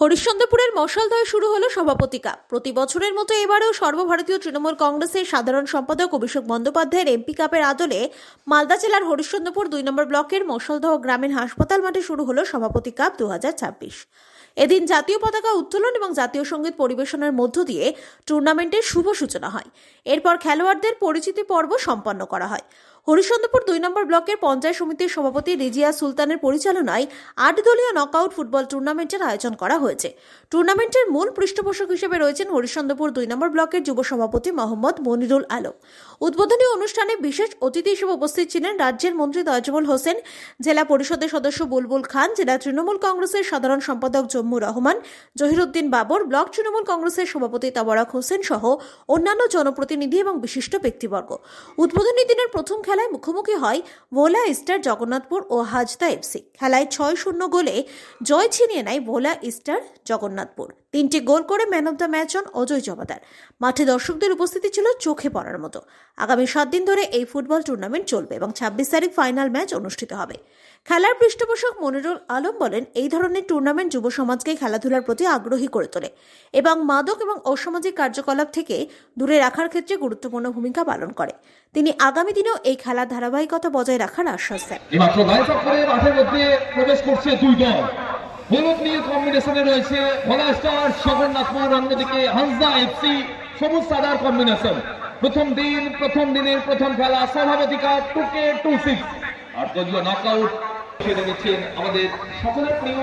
হরিশ্চন্দ্রপুরের মশালদয় শুরু হলো সভাপতি কাপ। প্রতি বছরের মতো এবারেও সর্বভারতীয় তৃণমূল কংগ্রেসের সাধারণ সম্পাদক অভিষেক বন্দ্যোপাধ্যায়ের এমপি কাপের আদলে মালদা জেলার হরিশ্চন্দ্রপুর দুই নম্বর ব্লকের মশালদহ গ্রামীণ হাসপাতাল মাঠে শুরু হলো সভাপতি কাপ দু হাজার ছাব্বিশ। এদিন জাতীয় পতাকা উত্তোলন এবং জাতীয় সংগীত পরিবেশনের মধ্য দিয়ে টুর্নামেন্টের শুভ সূচনা হয়। এরপর খেলোয়াড়দের পরিচিতি পর্ব সম্পন্ন করা হয়। হরিশ্চন্দ্রপুর দুই নম্বর ব্লকের পঞ্চায়েত সমিতির সভাপতি রেজিয়া সুলতানের পরিচালনায় আট দলীয় নকআউট ফুটবল টুর্নামেন্টের আয়োজন করা হয়েছে। টুর্নামেন্টের মূল পৃষ্ঠপোষক হিসেবে রয়েছেন হরিশ্চন্দ্রপুর দুই নম্বর ব্লকের যুব সভাপতি মোহাম্মদ মনিরুল আলম। উদ্বোধনী অনুষ্ঠানে বিশেষ অতিথি হিসেবে উপস্থিত ছিলেন রাজ্যের মন্ত্রী দয়াজমল হোসেন, জেলা পরিষদের সদস্য বুলবুল খান, জেলা তৃণমূল কংগ্রেসের সাধারণ সম্পাদক জম্মু রহমান, জহিরুদ্দিন বাবর, ব্লক তৃণমূল কংগ্রেসের সভাপতি তাবারাক হোসেন সহ অন্যান্য জনপ্রতিনিধি এবং বিশিষ্ট ব্যক্তিবর্গ। উদ্বোধনী দিনের প্রথম খেলায় মুখোমুখি হয় ভোলা ইস্টার জগন্নাথপুর ও হাজদা এফসি খেলায় ছয় শূন্য গোলে জয় ছিনিয়ে নেয় ভোলা ইস্টার জগন্নাথপুর। তিনটি গোল করে ম্যান অব দ্য ম্যাচ হন অজয় জমাদার মাঠে দর্শকদের উপস্থিতি ছিল চোখে পড়ার মতো। আগামী সাত দিন ধরে এই ফুটবল টুর্নামেন্ট চলবে এবং ছাব্বিশ তারিখ ফাইনাল ম্যাচ অনুষ্ঠিত হবে। খেলার পৃষ্ঠপোষক মনিরুল আলম বলেন, এই ধরনের টুর্নামেন্ট যুব সমাজকে খেলাধুলার প্রতি আগ্রহী করে তোলে এবং মাদক এবং অসামাজিক কার্যকলাপ থেকে দূরে রাখার ক্ষেত্রে গুরুত্বপূর্ণ ভূমিকা পালন করে। তিনি আগামী দিনেও এই খেলার ধারাবাহিকতা বজায় রাখার আশ্বাস দেন। মাঠের মধ্যে প্রবেশ করছে দুই দল। হলুদ নীল কম্বিনেশনে রয়েছে ভোলা স্টার জগন্নাথপুর অন্যদিকে হানজা এফসি সবুজ সাদার কম্বিনেশন প্রথম দিন প্রথম দিনের প্রথম খেলা টু কে টু সিক্স আর দলীয় ছেড়ে দিচ্ছেন আমাদের সকলের প্রিয়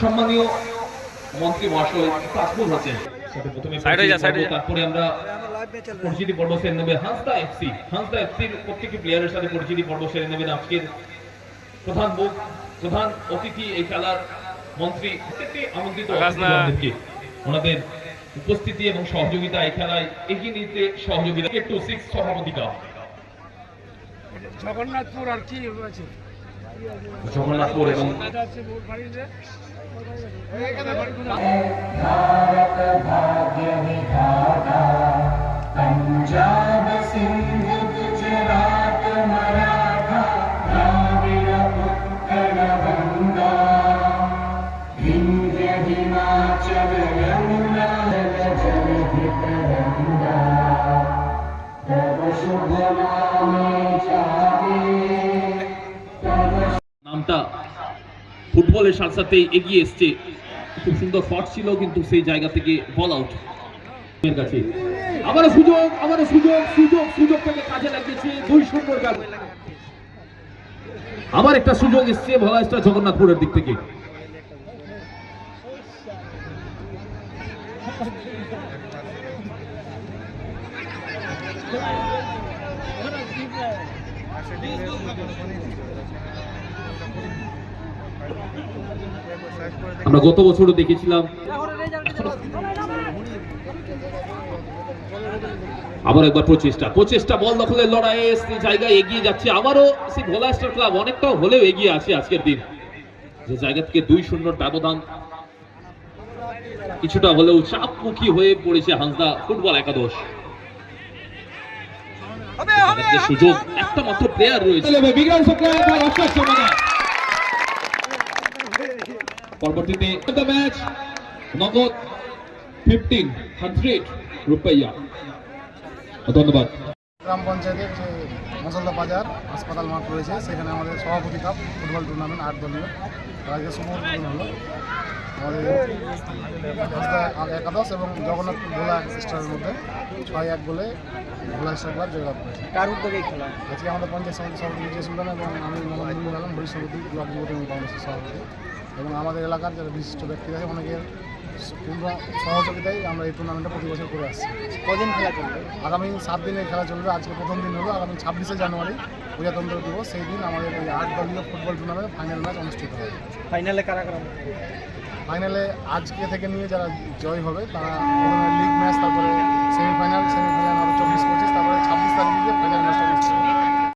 সম্মানীয় মন্ত্রী মহাশয় হোসেন। প্রথমে তারপরে আমরা পরিচিতি পর্ব সেরে নেবে হান্সদা এফসি হান্সদা এফসির প্রত্যেকটি প্লেয়ারের সাথে পরিচিতি পর্ব সেরে নেবেন আজকের প্রধান মুখ প্রধান অতিথি এই খেলার মন্ত্রী প্রত্যেকটি আমন্ত্রিত ওনাদের উপস্থিতি এবং সহযোগিতা এই খেলায় এগিয়ে নিতে সহযোগিতা। টু সিক্স সভাপতি কাপ জগন্নাথপুর আর কি আছে? জগন্নাথপুর এবং আছে মোর বাড়িতে নামটা ফুটবলের সাথে সাথে এগিয়ে এসছে। খুব সুন্দর শট ছিল, কিন্তু সেই জায়গা থেকে বল আউট এর কাছে। আবারও সুযোগ আবারও সুযোগ সুযোগ সুযোগ থেকে কাজে লাগিয়েছে দুই শূন্যর কাছে আবার একটা সুযোগ এসছে ভলাইস্টার জগন্নাথপুরের দিক থেকে। আমরা গত বছরও দেখেছিলাম। আবার একবার প্রচেষ্টা। প্রচেষ্টা বল দখলের লড়াইয়ে সেই জায়গায় এগিয়ে যাচ্ছে। আবারও সেই ভোলা ক্লাব অনেকটাও হলেও এগিয়ে আছে আজকের দিন। যে জায়গা থেকে দুই শূন্যর ব্যবধান কিছুটা হলেও চাপমুখী হয়ে পড়েছে হাঁসদা ফুটবল একাদশ। যে সুযোগ একটা মাত্র প্লেয়ার রয়েছে পরবর্তীতে দ্য ম্যাচ নগদ ফিফটিন হান্ড্রেড রুপাইয়া। ধন্যবাদ। গ্রাম পঞ্চায়েতের যে মশলদা বাজার হাসপাতাল মাঠ রয়েছে সেখানে আমাদের সভাপতি কাপ ফুটবল টুর্নামেন্ট আট দলীয়। আজকে শুভ হলো। আমাদের একাদশ এবং জগন্নাথপুর ভোলা স্টারের মধ্যে ছয় এক বলে ভোলা স্টার ক্লাব জয়লাভ করেছে কার উদ্যোগে খেলা আজকে আমাদের পঞ্চায়েত সমিতি সভাপতি বিজয় সুলতান এবং আমি মোহাম্মদ মুমিনুল আলম হরি সভাপতি ব্লক যুব কংগ্রেসের সভাপতি এবং আমাদের এলাকার যারা বিশিষ্ট ব্যক্তি আছে অনেকের পূর্ণ সহযোগিতায় আমরা এই টুর্নামেন্টটা প্রতি বছর করে আসছি কদিন খেলা চলবে আগামী সাত দিনের খেলা চলবে, আজকে প্রথম দিন হলো, আগামী ছাব্বিশে জানুয়ারি, প্রজাতন্ত্র দিবস। সেই দিন আমাদের এই আট দলীয় ফুটবল টুর্নামেন্ট ফাইনাল ম্যাচ অনুষ্ঠিত হবে? ফাইনালে কারা কারা ফাইনালে আজকে থেকে নিয়ে যারা জয় হবে, তারা লিগ ম্যাচ তারপরে সেমিফাইনাল সেমিফাইনাল আরও চব্বিশ পঁচিশ, তারপরে ছাব্বিশ তারিখ